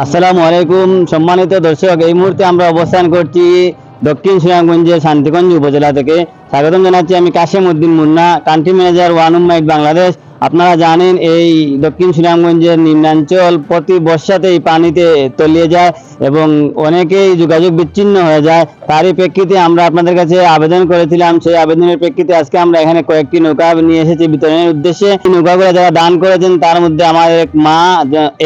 আসসালামু আলাইকুম। সম্মানিত দর্শক, এই মুহূর্তে আমরা অবস্থান করছি দক্ষিণ সুনামগঞ্জের শান্তিগঞ্জ উপজেলা থেকে। স্বাগতম জানাচ্ছি আমি Kashem Uddin Munna country manager one might Bangladesh. আপনারা জানেন এই দক্ষিণ সুনামগঞ্জের নিম্নাঞ্চল প্রতি বর্ষাতেই পানিতে তলিয়ে যায় এবং অনেকেই যোগাযোগ বিচ্ছিন্ন হয়ে যায়। তারই প্রেক্ষিতে আমরা আপনাদের কাছে আবেদন করেছিলাম। সেই আবেদনের প্রেক্ষিতে আজকে আমরা এখানে কয়েকটি নৌকা নিয়ে এসেছি বিতরণের উদ্দেশ্যে। নৌকাগুলো যারা দান করেছেন, তার মধ্যে আমার এক মা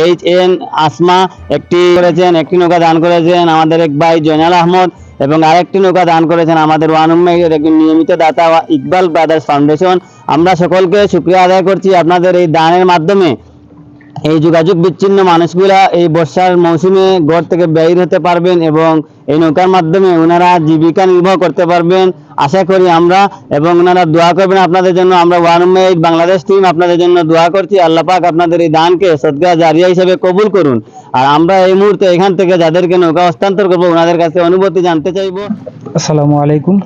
এইচ এন আসমা, একটি করেছেন, একটি নৌকা দান করেছেন। আমাদের এক ভাই জয়নাল আহমদ এবং আরেকটি নৌকা দান করেছেন আমাদের ওয়ান উম্মের একজন নিয়মিত দাতা ইকবাল ব্রাদার্স ফাউন্ডেশন। আমরা সকলকে শুক্রিয়া আদায় করছি আপনাদের এই দানের মাধ্যমে। এই যোগাযোগ বিচ্ছিন্ন মানুষগুলা এই বর্ষার মৌসুমে ঘর থেকে বের হতে পারবেন এবং এই নৌকার মাধ্যমে ওনারা জীবিকা নির্বাহ করতে পারবেন। আশা করি আমরা এবং ওনারা দোয়া করবেন আপনাদের জন্য। আমরা ওয়ান মেড বাংলাদেশ টিম আপনাদের জন্য দোয়া করছি। আল্লাহ পাক আপনাদের এই দানকে সদকা জারিয়া হিসেবে কবুল করুন। আর আমরা এই মুহূর্তে এখান থেকে যাদেরকে নৌকা হস্তান্তর করব, ওনাদের কাছে অনুভূতি জানতে চাইব। আসসালামু আলাইকুম।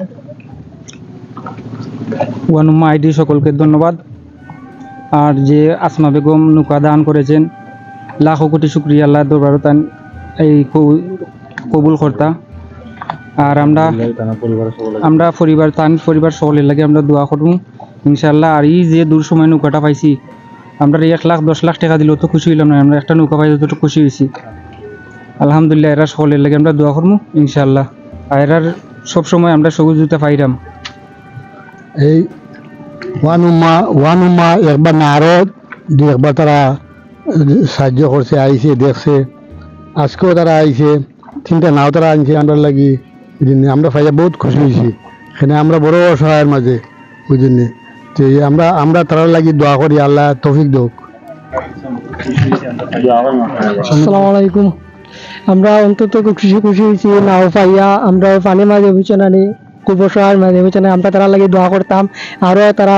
ওয়ানুম্মা আইডি সকলকে ধন্যবাদ। আর যে আসমা বেগম নৌকা দান করেছেন লাখো কোটি শুক্রিয়া আল্লাহ দরবার তান এই কবুল কর্তা। আর আমরা আমরা পরিবার তান পরিবার সকলের লাগে আমরা দোয়া করব ইনশাল্লাহ আর এই যে দূর সময় নৌকাটা পাইছি আমরা এক লাখ দশ লাখ টাকা দিলেও তো খুশি হইলাম না আমরা একটা নৌকা পাই তো খুশি হয়েছি আলহামদুলিল্লাহ এরা সকলের লাগে আমরা দোয়া করব ইনশাল্লাহ আর এরার সবসময় আমরা সহযোগিতা পাইরাম। এই ওয়ান উম্মা ওয়ান উম্মা একবার না আরও দু একবার তারা সাহায্য করছে, আইছে, দেখছে। আজকেও তারা আইছে, তিনটা নাও তারা আনছে আমরা লাগি, এই জন্যে আমরা পাইয়া বহুত খুশি হয়েছি এখানে আমরা বড় অসহায়ের মাঝে, ওই জন্যে। এই আমরা আমরা তারা লাগি দোয়া করি, আল্লাহ তৌফিক দোক। আসসালামু আলাইকুম। আমরা অন্তত খুশি খুশি হয়েছি নাও পাইয়া আমরা পানি মাঝে বিছানানি খুব অসহায় মানে আমরা তারা লাগে দোয়া করতাম। আরও তারা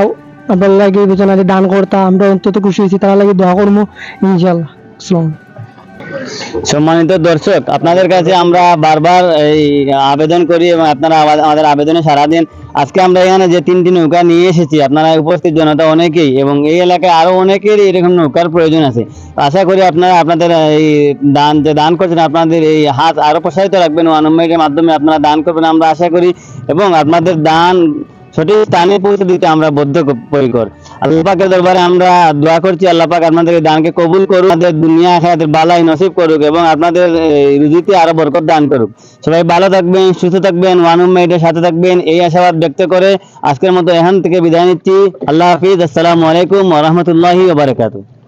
আমরা লাগে বিছানানি দান করতাম। আমরা অন্তত খুশি হয়েছি তারা লাগে দোয়া করব ইনশাল্লাহ আসসালাম সম্মানিত দর্শক, আপনাদের কাছে আমরা বারবার এই আবেদন করি এবং আপনারা আমাদের আবেদনে সাড়া দিন। আজকে আমরা এখানে যে তিনটি নৌকা নিয়ে এসেছি, আপনারা উপস্থিত জনতা অনেকেই এবং এই এলাকায় আরও অনেকেরই এরকম নৌকার প্রয়োজন আছে। আশা করি আপনারা আপনাদের এই দান, যে দান করছেন, আপনাদের এই হাত আরও প্রসারিত রাখবেন ওয়ানম্মের মাধ্যমে আপনারা দান করবেন। আমরা আশা করি এবং আপনাদের দান সঠিক স্থানে পৌঁছে দিতে আমরা বদ্ধ পরিকর। আল্লাহ পাকের দরবারে আমরা দোয়া করছি, আল্লাহ পাক আপনাদের দানকে কবুল করুক আমাদের দুনিয়া খেয়াদের বালাই নসিব করুক এবং আপনাদের রুজিতে আরও বরকত দান করুক। সবাই ভালো থাকবেন, সুস্থ থাকবেন ওয়ানুম মেয়েদের সাথে থাকবেন। এই আশাবাদ ব্যক্ত করে আজকের মতো এখান থেকে বিদায় নিচ্ছি। আল্লাহ হাফিজ, আসসালামু আলাইকুম ওরহমতুল্লাহি বারাকাতুহু।